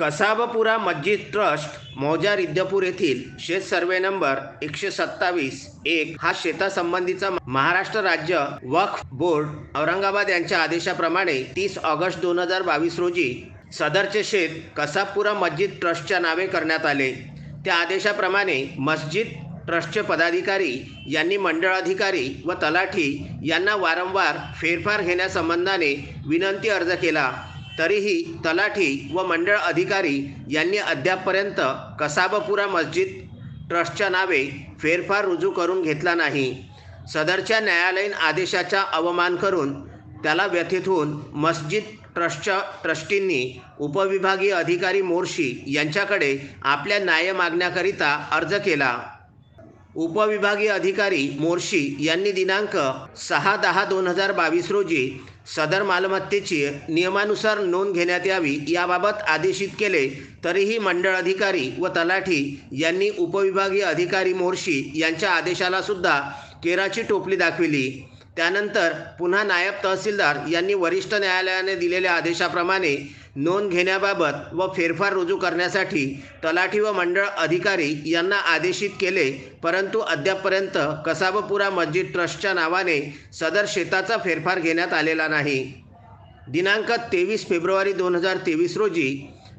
कसाबपुरा मस्जिद ट्रस्ट मौजा रिद्धपूर येथील शेत सर्वे नंबर एकशे सत्तावीस एक हा शेतासंबंधीचा महाराष्ट्र राज्य वक्फ बोर्ड औरंगाबाद यांच्या आदेशाप्रमाणे तीस ऑगस्ट दोन हजार बावीस रोजी सदरचे शेत कसाबपुरा मस्जिद ट्रस्टच्या नावे करण्यात आले. त्या आदेशाप्रमाणे मस्जिद ट्रस्टचे पदाधिकारी यांनी मंडळ अधिकारी व तलाठी यांना वारंवार फेरफार घेण्यासंबंधाने विनंती अर्ज केला. तरीही तलाठी व मंडळ अधिकारी यांनी अद्यापपर्यंत कसाबपुरा मस्जिद ट्रस्टच्या नावे फेरफार रुजू करून घेतला नाही. सदरच्या न्यायालयीन आदेशाचा अवमान करून त्याला व्यथित होऊन मस्जिद ट्रस्टच्या ट्रस्टींनी उपविभागीय अधिकारी मोर्शी यांच्याकडे आपल्या न्याय मागण्याकरिता अर्ज केला. उपविभागीय अधिकारी मोर्शी यांनी दिनांक सहा दहा दोन हजार बावीस रोजी सदर मालमत्तेची नियमानुसार नोंद घेण्यात यावी याबाबत आदेशित केले तरीही मंडळ अधिकारी व तलाठी यांनी उपविभागीय अधिकारी मोर्शी यांच्या आदेशाला सुद्धा केराची टोपली दाखविली. त्यानंतर पुन्हा नायब तहसीलदार यांनी वरिष्ठ न्यायालयाने दिलेल्या आदेशाप्रमाणे नोंद घेण्याबाबत व फेरफार रुजू करण्यासाठी तलाठी व मंडळ अधिकारी यांना आदेशित केले परंतु अद्यापपर्यंत कसाबपुरा मस्जिद ट्रस्टच्या नावाने सदर शेताचा फेरफार घेण्यात आलेला नाही. दिनांक तेवीस फेब्रुवारी दोन हजार तेवीस रोजी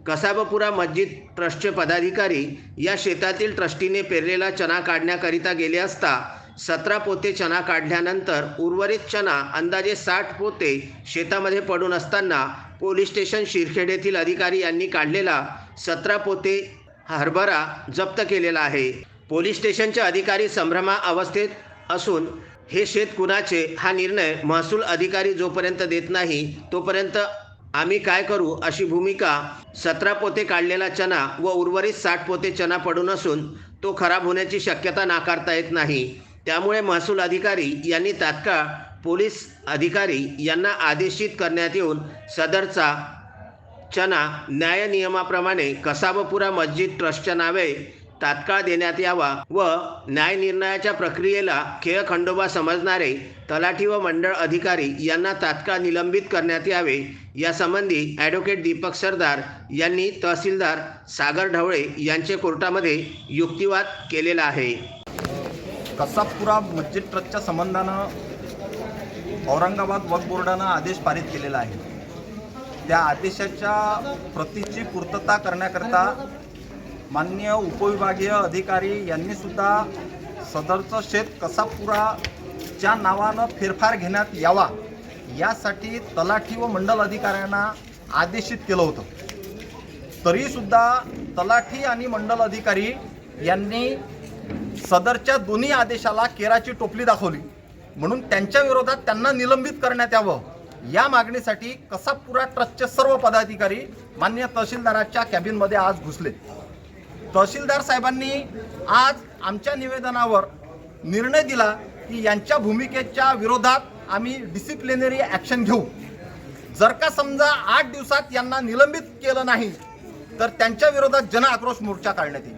कसाबपुरा मस्जिद ट्रस्टचे पदाधिकारी या शेतातील ट्रस्टीने पेरलेला चना काढण्याकरिता गेले असता सतरा पोते चना काढल्यानंतर उर्वरित चना अंदाजे साठ पोते शेतामध्ये पडून असताना पोलीस स्टेशन शिरखेड येथील अधिकारी यांनी काढलेला सतरा पोते हरभरा जप्त केलेला आहे. पोलीस स्टेशनचे अधिकारी संभ्रमा अवस्थेत असून हे शेत कुणाचे हा निर्णय महसूल अधिकारी जोपर्यंत देत नाही तोपर्यंत आम्ही काय करू अशी भूमिका सतरा पोते काढलेला चना व उर्वरित साठ पोते चना पडून असून तो खराब होण्याची शक्यता नाकारता येत नाही. त्यामुळे महसूल अधिकारी यांनी तात्काळ पोलीस अधिकारी यांना आदेशित करण्यात येऊन सदरचा चना न्याय नियमाप्रमाणे कसाबपुरा मस्जिद ट्रस्टच्या नावे तात्काळ देण्यात यावा व न्याय निर्णयाच्या प्रक्रियेला खेळ खंडोबा समजणारे तलाठी व मंडळ अधिकारी यांना तात्काळ निलंबित करण्यात यावे यासंबंधी ॲडव्होकेट दीपक सरदार यांनी तहसीलदार सागर ढवळे यांचे कोर्टामध्ये युक्तिवाद केलेला आहे. कसापुरा मस्जिद ट्रस्टच्या संबंधानं औरंगाबाद वक्फ बोर्डानं आदेश पारित केलेला आहे. त्या आदेशाच्या प्रतीची पूर्तता करण्याकरता माननीय उपविभागीय अधिकारी यांनी सुद्धा सदरचं शेत कसापुराच्या नावानं फेरफार घेण्यात यावा यासाठी तलाठी व मंडल अधिकाऱ्यांना आदेशित केलं होतं. तरीसुद्धा तलाठी आणि मंडल अधिकारी यांनी सदरच्या दोन्ही आदेशाला केराची टोपली दाखवली. म्हणून त्यांच्या विरोधात त्यांना निलंबित करण्यात यावं. या मागणीसाठी कसापुरा ट्रस्टचे सर्व पदाधिकारी मान्य तहसीलदाराच्या कॅबिनमध्ये आज घुसले. तहसीलदार साहेबांनी आज आमच्या निवेदनावर निर्णय दिला की यांच्या भूमिकेच्या विरोधात आम्ही डिसिप्लिनरी ॲक्शन घेऊ. जर का समजा आठ दिवसात यांना निलंबित केलं नाही तर त्यांच्या विरोधात जन आक्रोश मोर्चा काढण्यात येईल.